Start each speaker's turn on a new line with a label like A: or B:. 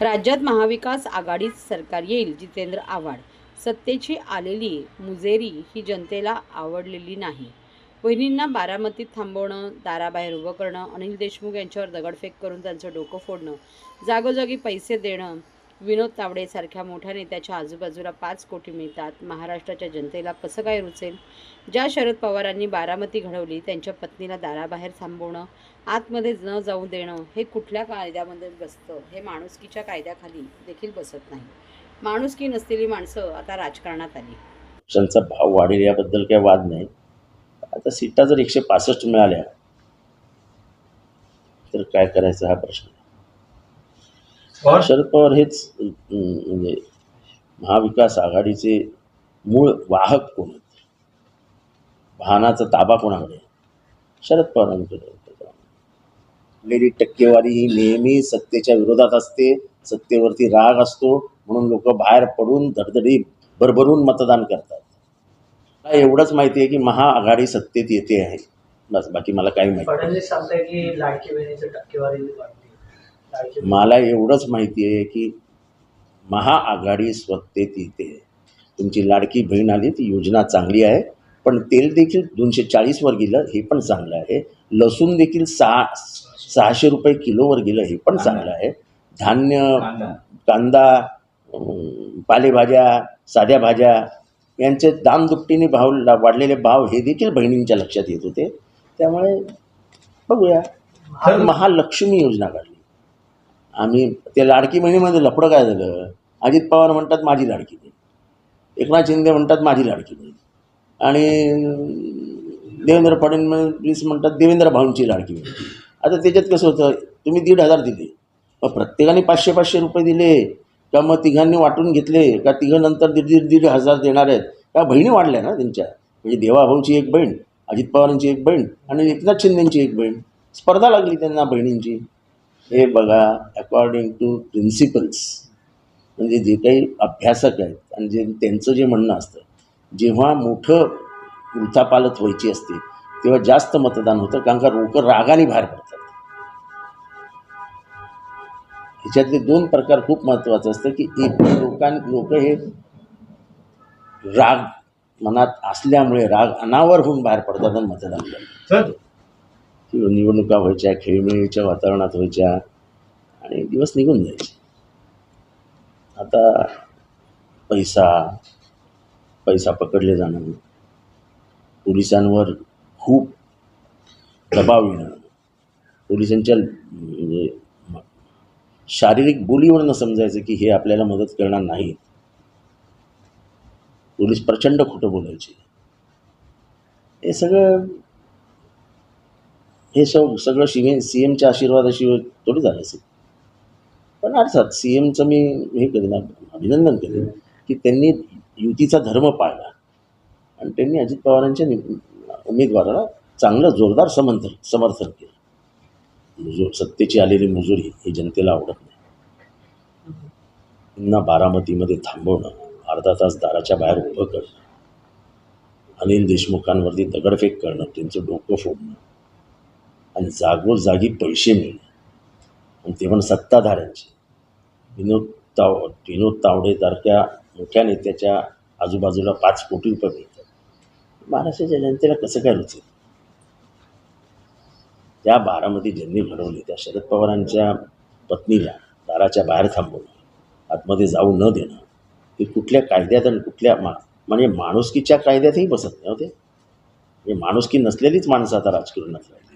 A: राज्यात महाविकास आघाडीच सरकार येईल जितेंद्र आव्हाड. सत्तेची आलेली मुजेरी ही जनतेला आवडलेली नाही. बहिणींना बारामतीत थांबवणं दाराबाहेर उभं करणं अनिल देशमुख यांच्यावर दगडफेक करून त्यांचं डोकं फोडणं जागोजागी पैसे देणं विनोद तावडेसारख्या मोठ्या नेत्याच्या आजूबाजूला पाच कोटी मिळतात. महाराष्ट्राच्या जनतेला कसं काय रुचेल? ज्या शरद पवारांनी बारामती घडवली त्यांच्या पत्नीला दाराबाहेर थांबवणं आतमध्ये न जाऊ देणं हे कुठल्या कायद्यामध्ये बसतं? हे माणुसकीच्या कायद्याखाली देखील बसत नाही. माणुसकी नसलेली माणसं आता राजकारणात आली.
B: त्यांचा भाव वाढेल याबद्दल काही वाद नाही. आता सीटा जर एकशे पासष्ट मिळाल्या तर काय करायचा हा प्रश्न? शरद पवार हेच म्हणजे महाविकास आघाडीचे मूळ वाहक कोण आहेत? वाहनाचा ताबा कोणाकडे आहे? शरद पवारांकडे. आपलेली टक्केवारी ही नेहमी सत्तेच्या विरोधात असते सत्तेवरती राग असतो म्हणून लोक बाहेर पडून धडधडी भरभरून मतदान करतात. मला एवढंच माहिती आहे की महाआघाडी सत्तेत येते आहे. बस बाकी मला काही माहिती मला एवढंच माहिती आहे की महाआघाडी सत्तेत येते तुमची लाडकी बहीण आली ती योजना चांगली आहे पण तेल देखील दोनशे चाळीसवर गेलं हे पण चांगलं आहे. लसूण देखील सहा सहाशे रुपये किलोवर गेलं हे पण चांगलं आहे. धान्य कांदा. पालेभाज्या साध्या भाज्या यांचे दाम दुपटीने भाव वाढलेले भाव हे देखील बहिणींच्या लक्षात येत होते. त्यामुळे बघूया. तर महालक्ष्मी योजना काढली. आम्ही त्या लाडकी बहिणीमध्ये लफडं काय झालं? अजित पवार म्हणतात माझी लाडकी बहीण. एकनाथ शिंदे म्हणतात माझी लाडकी बहीण. आणि देवेंद्र फडणवीस म्हणतात देवेंद्र भाऊंची लाडकी बहीण. आता त्याच्यात कसं होतं? तुम्ही दीड हजार दिले. मग प्रत्येकाने पाचशे पाचशे रुपये दिले. का मग तिघांनी वाटून घेतले? का तिघं नंतर दीड दीड दीड हजार देणार आहेत? का बहिणी वाढल्या ना त्यांच्या? म्हणजे देवाभाऊंची एक बहीण अजित पवारांची एक बहीण आणि एकनाथ शिंदेंची एक बहीण. स्पर्धा लागली त्यांना बहिणींची. हे बघा अकॉर्डिंग टू प्रिन्सिपल्स म्हणजे जे काही अभ्यासक आहेत आणि जे त्यांचं जे म्हणणं असतं जेव्हा मोठं उलथापालत व्हायची असते तेव्हा जास्त मतदान होतं कारण का लोक रागाने बाहेर पडतात. ह्याच्यातले दोन प्रकार खूप महत्त्वाचं असतं की एक लोकां लोक हे राग मनात असल्यामुळे राग अनावर होऊन बाहेर पडतात आणि मतदान करतात. निवडणुका व्हायच्या खेळमेळीच्या वातावरणात व्हायच्या आणि दिवस निघून जायचे. आता पैसा पैसा पकडले जाणं पोलिसांवर खूप दबाव येणं पोलिसांच्या म्हणजे शारीरिक बोलीवरनं समजायचं की हे आपल्याला मदत करणार नाहीत. पोलीस प्रचंड खोटं बोलायचे. हे सगळं हे सग सगळं शिवे सी एमच्या आशीर्वादाशिवाय थोडी झालं असेल. पण अर्थात सी एमचं मी हे करेन अभिनंदन करेन की त्यांनी युतीचा धर्म पाळला. आणि त्यांनी अजित पवारांच्या नि उमेदवाराला चांगलं जोरदार समर्थन समर्थन केलं. मुजो सत्तेची आलेली मुजुरी ही जनतेला आवडत नाही. पुन्हा बारामतीमध्ये थांबवणं अर्धा तास दाराच्या बाहेर उभं करणं अनिल देशमुखांवरती दगडफेक करणं त्यांचं डोकं फोडणं. आणि जागोजागी पैसे मिळणे. आणि ते पण सत्ताधाऱ्यांचे. विनोद ताव विनोद तावडेसारख्या मोठ्या नेत्याच्या आजूबाजूला पाच कोटी रुपये मिळतात. महाराष्ट्राच्या जनतेला कसं काय रुचेल त्या बारामध्ये ज्यांनी घडवली त्या शरद पवारांच्या पत्नीला दाराच्या बाहेर थांबवणं आतमध्ये जाऊ न देणं. हे कुठल्या कायद्यात आणि कुठल्या मा म्हणजे माणुसकीच्या कायद्यातही बसत नाही होते म्हणजे माणुसकी नसलेलीच माणसं आता राजकारणात राहिली.